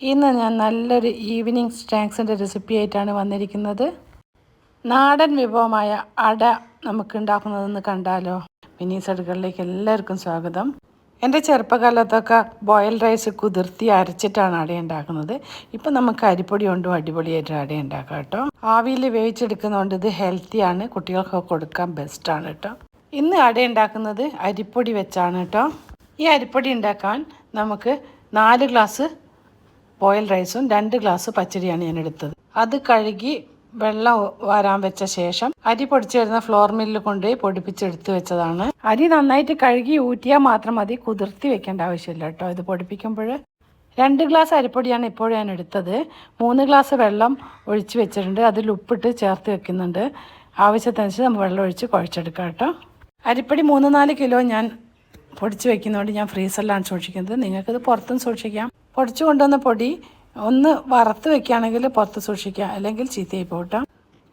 ഇന്ന് ഞാൻ നല്ലൊരു ഈവനിങ് സ്നാക്സിന്റെ റെസിപ്പി ആയിട്ടാണ് വന്നിരിക്കുന്നത്. നാടൻ വിഭവമായ അട നമുക്ക് ഉണ്ടാക്കുന്നതെന്ന് കണ്ടാലോ? മിനീസ് അടുക്കളയിലേക്ക് എല്ലാവർക്കും സ്വാഗതം. എന്റെ ചെറുപ്പകാലത്തൊക്കെ ബോയിൽ റൈസ് കുതിർത്തി അരച്ചിട്ടാണ് അട ഉണ്ടാക്കുന്നത് ഇപ്പം നമുക്ക് അരിപ്പൊടി കൊണ്ടും അടിപൊളിയായിട്ട് അട ഉണ്ടാക്കാം കേട്ടോ. ആവിയിൽ വേവിച്ചെടുക്കുന്നതുകൊണ്ട് ഇത് ഹെൽത്തിയാണ് കുട്ടികൾക്കൊക്കെ കൊടുക്കാൻ ബെസ്റ്റാണ് കേട്ടോ. ഇന്ന് അട ഉണ്ടാക്കുന്നത് അരിപ്പൊടി വെച്ചാണ് കേട്ടോ. ഈ അരിപ്പൊടി ഉണ്ടാക്കാൻ നമുക്ക് നാല് ഗ്ലാസ് ബോയിൽ റൈസും രണ്ട് ഗ്ലാസ് പച്ചടിയാണ് ഞാൻ എടുത്തത്. അത് കഴുകി വെള്ളം വരാൻ വെച്ച ശേഷം അരി പൊടിച്ചു വരുന്ന ഫ്ലോർ മില്ലിൽ കൊണ്ടുപോയി പൊടിപ്പിച്ചെടുത്ത് വെച്ചതാണ്. അരി നന്നായിട്ട് കഴുകി ഊറ്റിയാൽ മാത്രം മതി കുതിർത്തി വെക്കേണ്ട ആവശ്യമില്ല കേട്ടോ. ഇത് പൊടിപ്പിക്കുമ്പോൾ രണ്ട് ഗ്ലാസ് അരിപ്പൊടിയാണ് ഇപ്പോൾ ഞാൻ എടുത്തത്. മൂന്ന് ഗ്ലാസ് വെള്ളം ഒഴിച്ച് വെച്ചിട്ടുണ്ട്. അതിൽ ഉപ്പിട്ട് ചേർത്ത് വെക്കുന്നുണ്ട്. ആവശ്യത്തിനനുസരിച്ച് നമ്മൾ വെള്ളം ഒഴിച്ച് കുഴച്ചെടുക്കാം കേട്ടോ. അരിപ്പൊടി മൂന്ന് നാല് കിലോ ഞാൻ പൊടിച്ച് വെക്കുന്നതുകൊണ്ട് ഞാൻ ഫ്രീസറിലാണ് സൂക്ഷിക്കുന്നത്. നിങ്ങൾക്കിത് പുറത്തും സൂക്ഷിക്കാം. പൊടിച്ചു കൊണ്ടുവന്ന പൊടി ഒന്ന് വറുത്ത് വെക്കുകയാണെങ്കിൽ പുറത്ത് സൂക്ഷിക്കുക അല്ലെങ്കിൽ ചീത്തയായി പോകട്ടോ.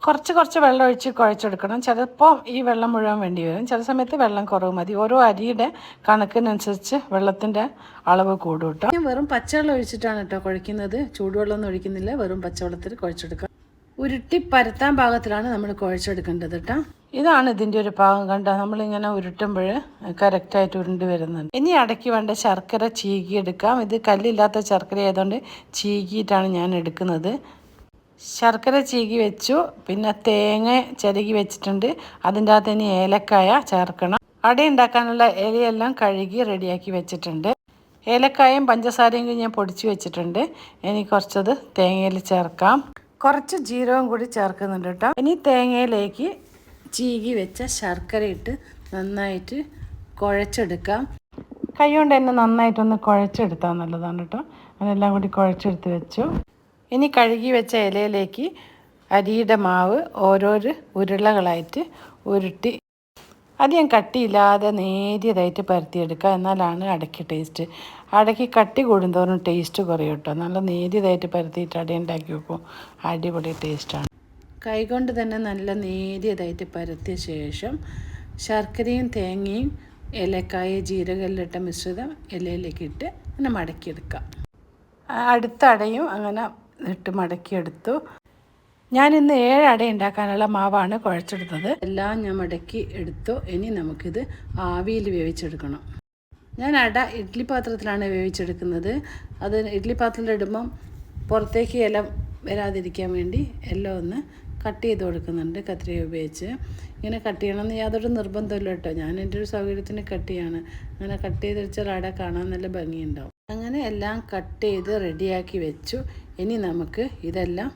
കുറച്ച് കുറച്ച് വെള്ളം ഒഴിച്ച് കുഴച്ചെടുക്കണം. ചിലപ്പോൾ ഈ വെള്ളം മുഴുവൻ വേണ്ടി വരും. ചില സമയത്ത് വെള്ളം കുറവ് മതി. ഓരോ അരിയുടെ കണക്കിനനുസരിച്ച് വെള്ളത്തിന്റെ അളവ് കൂടും കേട്ടോ. വെറും പച്ചവെള്ളം ഒഴിച്ചിട്ടാണ് കേട്ടോ ചൂടുവെള്ളം ഒന്നും ഒഴിക്കുന്നില്ല. വെറും പച്ചവെള്ളത്തിൽ കുഴച്ചെടുക്കുക ഉരുട്ടി പരത്താൻ പാകത്തിലാണ് നമ്മൾ കുഴച്ചെടുക്കേണ്ടത് കേട്ടോ ഇതാണ് ഇതിന്റെ ഒരു പാകം കണ്ട നമ്മളിങ്ങനെ ഉരുട്ടുമ്പോൾ കറക്റ്റായിട്ട് ഉരുണ്ട് വരുന്നുണ്ട്. ഇനി അടയ്ക്ക് വേണ്ട ശർക്കര ചീകിയെടുക്കാം ഇത് കല്ലില്ലാത്ത ശർക്കര ആയതുകൊണ്ട് ചീകിയിട്ടാണ് ഞാൻ എടുക്കുന്നത്. ശർക്കര ചീകി വെച്ചു. പിന്നെ തേങ്ങ ചിരകി വെച്ചിട്ടുണ്ട്. അതിന്റെ അകത്ത് ഇനി ഏലക്കായ ചേർക്കണം. അട ഉണ്ടാക്കാനുള്ള ഇലയെല്ലാം കഴുകി റെഡിയാക്കി വെച്ചിട്ടുണ്ട്. ഏലക്കായും പഞ്ചസാരയും ഞാൻ പൊടിച്ചു വെച്ചിട്ടുണ്ട്. ഇനി കുറച്ചത് തേങ്ങയിൽ ചേർക്കാം. കുറച്ച് ജീരകം കൂടി ചേർക്കുന്നുണ്ട് കേട്ടോ. ഇനി തേങ്ങയിലേക്ക് ചീകി വെച്ച ശർക്കര ഇട്ട് നന്നായിട്ട് കുഴച്ചെടുക്കാം. കൈ കൊണ്ട് തന്നെ നന്നായിട്ടൊന്ന് കുഴച്ചെടുത്താൽ നല്ലതാണ് കേട്ടോ. അതെല്ലാം കൂടി കുഴച്ചെടുത്ത് വെച്ചു. ഇനി കഴുകി വെച്ച ഇലയിലേക്ക് അരിയുടെ മാവ് ഓരോരോ ഉരുളകളായിട്ട് ഉരുട്ടി അധികം കട്ടിയില്ലാതെ നേരിയതായിട്ട് പരത്തിയെടുക്കുക എന്നാലാണ് അടയ്ക്ക് ടേസ്റ്റ്. അടയ്ക്ക് കട്ടി കൂടുന്തോറും ടേസ്റ്റ് കുറയും കേട്ടോ. നല്ല നേരിയതായിട്ട് പരത്തിയിട്ട് അട ഉണ്ടാക്കി വെക്കും. അടിപൊളി ടേസ്റ്റാണ് കൈകൊണ്ട് തന്നെ നല്ല നേരിയതായിട്ട് പരത്തിയ ശേഷം ശർക്കരയും തേങ്ങയും ഏലക്കായ ജീരകല്ലിട്ട മിശ്രിതം ഇലയിലേക്ക് ഇട്ട് അങ്ങനെ മടക്കിയെടുക്കാം. അടുത്ത അടയും അങ്ങനെ ഇട്ട് മടക്കിയെടുത്തു. ഞാൻ ഇന്ന് ഏഴ് അട ഉണ്ടാക്കാനുള്ള മാവാണ് കുഴച്ചെടുത്തത്. എല്ലാം ഞാൻ മടക്കി എടുത്തു. ഇനി നമുക്കിത് ആവിയിൽ വേവിച്ചെടുക്കണം. ഞാൻ അട ഇഡ്ഡലി പാത്രത്തിലാണ് വേവിച്ചെടുക്കുന്നത്. അത് ഇഡ്ഡലി പാത്രത്തിൽ ഇടുമ്പം പുറത്തേക്ക് ഇല വരാതിരിക്കാൻ വേണ്ടി എല്ലാം ഒന്ന് കട്ട് ചെയ്ത് കൊടുക്കുന്നുണ്ട് കത്രിക ഉപയോഗിച്ച്. ഇങ്ങനെ കട്ട് ചെയ്യണമെന്ന് യാതൊരു നിർബന്ധമില്ല കേട്ടോ. ഞാൻ എന്റെ ഒരു സൗകര്യത്തിന് കട്ട് ചെയ്യാണ്. അങ്ങനെ കട്ട് ചെയ്ത് വെച്ചാൽ അട കാണാൻ നല്ല ഭംഗിയുണ്ടാവും. അങ്ങനെ എല്ലാം കട്ട് ചെയ്ത് റെഡിയാക്കി വെച്ചു. ഇനി നമുക്ക് ഇതെല്ലാം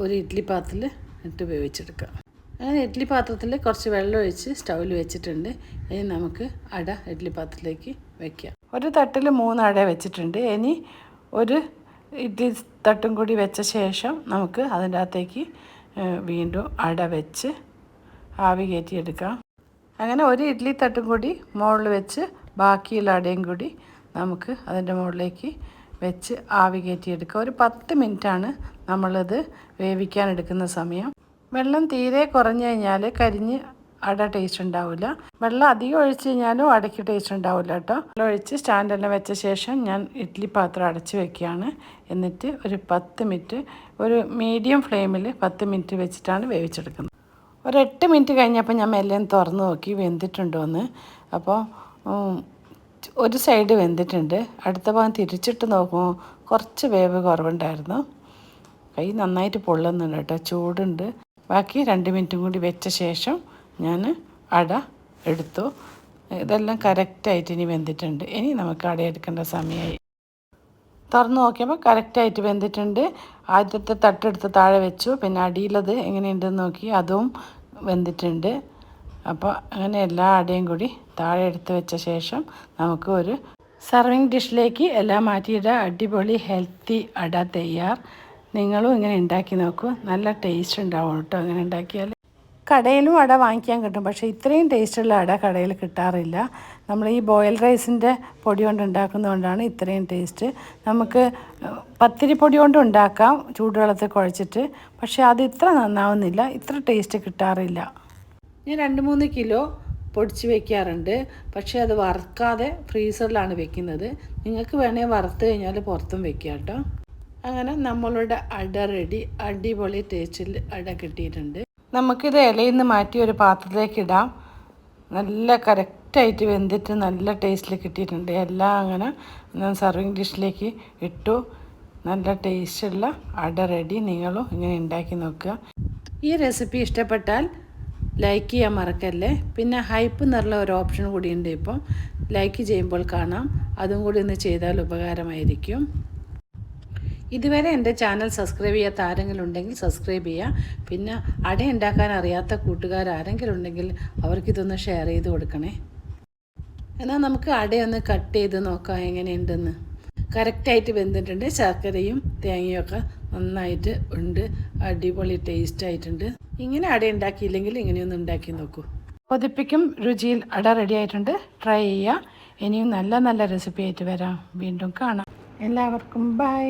ഒരു ഇഡ്ഡലി പാത്രത്തിൽ ഇട്ട് വേവിച്ചെടുക്കാം അങ്ങനെ ഇഡ്ഡലി പാത്രത്തിൽ കുറച്ച് വെള്ളം ഒഴിച്ച് സ്റ്റൗവിൽ വെച്ചിട്ടുണ്ട്. ഇനി നമുക്ക് അട ഇഡ്ഡലി പാത്രത്തിലേക്ക് വയ്ക്കാം ഒരു തട്ടിൽ മൂന്ന് അട വെച്ചിട്ടുണ്ട്. ഇനി ഒരു ഇഡ്ഡലി തട്ടും കൂടി വെച്ച ശേഷം നമുക്ക് അതിന്റെ അകത്തേക്ക് വീണ്ടും അട വെച്ച് ആവി കയറ്റിയെടുക്കാം. അങ്ങനെ ഒരു ഇഡ്ഡലി തട്ടും കൂടി മുകളിൽ വെച്ച് ബാക്കിയുള്ള അടയും കൂടി നമുക്ക് അതിന്റെ മുകളിലേക്ക് വെച്ച് ആവി കയറ്റിയെടുക്കുക ഒരു പത്ത് മിനിറ്റാണ് നമ്മളിത് വേവിക്കാൻ എടുക്കുന്ന സമയം. വെള്ളം തീരെ കുറഞ്ഞു കഴിഞ്ഞാൽ കരിഞ്ഞ് അട ടേസ്റ്റ് ഉണ്ടാവില്ല വെള്ളം അധികം ഒഴിച്ച് കഴിഞ്ഞാലും അടയ്ക്ക് ടേസ്റ്റ് ഉണ്ടാവില്ല കേട്ടോ. വെള്ളം ഒഴിച്ച് സ്റ്റാൻഡെല്ലാം വെച്ച ശേഷം ഞാൻ ഇഡ്ഡലി പാത്രം അടച്ച് വെക്കുകയാണ്. എന്നിട്ട് ഒരു പത്ത് മിനിറ്റ് ഒരു മീഡിയം ഫ്ലെയിമിൽ പത്ത് മിനിറ്റ് വെച്ചിട്ടാണ് വേവിച്ചെടുക്കുന്നത്. ഒരു എട്ട് മിനിറ്റ് കഴിഞ്ഞപ്പോൾ ഞാൻ മെല്ലെ തുറന്ന് നോക്കി വെന്തിട്ടുണ്ടോ എന്ന്. അപ്പോൾ ഒരു സൈഡ് വെന്തിട്ടുണ്ട്. അടുത്ത ഭാഗം തിരിച്ചിട്ട് നോക്കുമ്പോൾ കുറച്ച് വേവ് കുറവുണ്ടായിരുന്നു. കൈ നന്നായിട്ട് പൊള്ളുന്നുണ്ട് കേട്ടോ. ചൂടുണ്ട്. ബാക്കി രണ്ട് മിനിറ്റും കൂടി വെച്ച ശേഷം ഞാൻ അട എടുത്തു. ഇതെല്ലാം കറക്റ്റായിട്ട് ഇനി വെന്തിട്ടുണ്ട്. ഇനി നമുക്ക് അട എടുക്കേണ്ട സമയമായി തുറന്ന് നോക്കിയപ്പോൾ കറക്റ്റായിട്ട് വെന്തിട്ടുണ്ട്. ആദ്യത്തെ തട്ടെടുത്ത് താഴെ വെച്ചു. പിന്നെ അടിയിലത് എങ്ങനെയുണ്ടെന്ന് നോക്കി. അതും വെന്തിട്ടുണ്ട്. അപ്പോൾ അങ്ങനെ എല്ലാ അടയും കൂടി താഴെ എടുത്ത് വെച്ച ശേഷം നമുക്ക് ഒരു സർവിങ് ഡിഷിലേക്ക് എല്ലാം മാറ്റിയിട. അടിപൊളി ഹെൽത്തി അട തയ്യാർ. നിങ്ങളും ഇങ്ങനെ ഉണ്ടാക്കി നോക്കൂ. നല്ല ടേസ്റ്റ് ഉണ്ടാവും കേട്ടോ അങ്ങനെ ഉണ്ടാക്കിയാൽ. കടയിലും അട വാങ്ങിക്കാൻ കിട്ടും. പക്ഷേ ഇത്രയും ടേസ്റ്റുള്ള അട കടയിൽ കിട്ടാറില്ല. നമ്മൾ ഈ ബോയിൽ റൈസിന്റെ പൊടി കൊണ്ട് ഉണ്ടാക്കുന്നതുകൊണ്ടാണ് ഇത്രയും ടേസ്റ്റ് നമുക്ക് പത്തിരി പൊടി കൊണ്ട് ഉണ്ടാക്കാം ചൂടുവെള്ളത്തിൽ കുഴച്ചിട്ട്. പക്ഷേ അത് ഇത്ര നന്നാവുന്നില്ല. ഇത്ര ടേസ്റ്റ് കിട്ടാറില്ല. ഞാൻ രണ്ട് മൂന്ന് കിലോ പൊടിച്ച് വെക്കാറുണ്ട്. പക്ഷേ അത് വറുക്കാതെ ഫ്രീസറിലാണ് വെക്കുന്നത്. നിങ്ങൾക്ക് വേണേൽ വറുത്ത് കഴിഞ്ഞാൽ പുറത്തും വെക്കാം കേട്ടോ. അങ്ങനെ നമ്മളുടെ അട റെഡി. അടിപൊളി ടേസ്റ്റിൽ അട കിട്ടിയിട്ടുണ്ട്. നമുക്കിത് ഇലയിൽ നിന്ന് മാറ്റി ഒരു പാത്രത്തിലേക്ക് ഇടാം. നല്ല കറക്റ്റായിട്ട് വെന്തിട്ട് നല്ല ടേസ്റ്റിൽ കിട്ടിയിട്ടുണ്ട്. എല്ലാം അങ്ങനെ ഞാൻ സർവിങ് ഡിഷിലേക്ക് ഇട്ടു. നല്ല ടേസ്റ്റുള്ള അട റെഡി. നിങ്ങളും ഇങ്ങനെ ഉണ്ടാക്കി നോക്കുക. ഈ റെസിപ്പി ഇഷ്ടപ്പെട്ടാൽ ലൈക്ക് ചെയ്യാൻ മറക്കല്ലേ? പിന്നെ ഹൈപ്പ് എന്നുള്ള ഒരു ഓപ്ഷൻ കൂടി ഉണ്ട് ഇപ്പം. ലൈക്ക് ചെയ്യുമ്പോൾ കാണാം. അതും കൂടി ഒന്ന് ചെയ്താൽ ഉപകാരമായിരിക്കും. ഇതുവരെ എന്റെ ചാനൽ സബ്സ്ക്രൈബ് ചെയ്യാത്ത ആരെങ്കിലും ഉണ്ടെങ്കിൽ സബ്സ്ക്രൈബ് ചെയ്യുക പിന്നെ അട ഉണ്ടാക്കാൻ അറിയാത്ത കൂട്ടുകാർ ആരെങ്കിലും ഉണ്ടെങ്കിൽ അവർക്കിതൊന്ന് ഷെയർ ചെയ്ത് കൊടുക്കണേ. എന്നാൽ നമുക്ക് അടയൊന്ന് കട്ട് ചെയ്ത് നോക്കാം എങ്ങനെയുണ്ടെന്ന്. കറക്റ്റായിട്ട് വെന്തിട്ടുണ്ട്. ശർക്കരയും തേങ്ങയും ഒക്കെ നന്നായിട്ട് ഉണ്ട്. അടിപൊളി ടേസ്റ്റ് ആയിട്ടുണ്ട്. ഇങ്ങനെ അട ഉണ്ടാക്കിയില്ലെങ്കിൽ ഇങ്ങനെയൊന്ന് ഉണ്ടാക്കി നോക്കൂ. കൊതിപ്പിക്കും രുചിയിൽ അട റെഡി ആയിട്ടുണ്ട്. ട്രൈ ചെയ്യുക ഇനിയും നല്ല നല്ല റെസിപ്പി ആയിട്ട് വരാം. വീണ്ടും കാണാം. എല്ലാവർക്കും ബൈ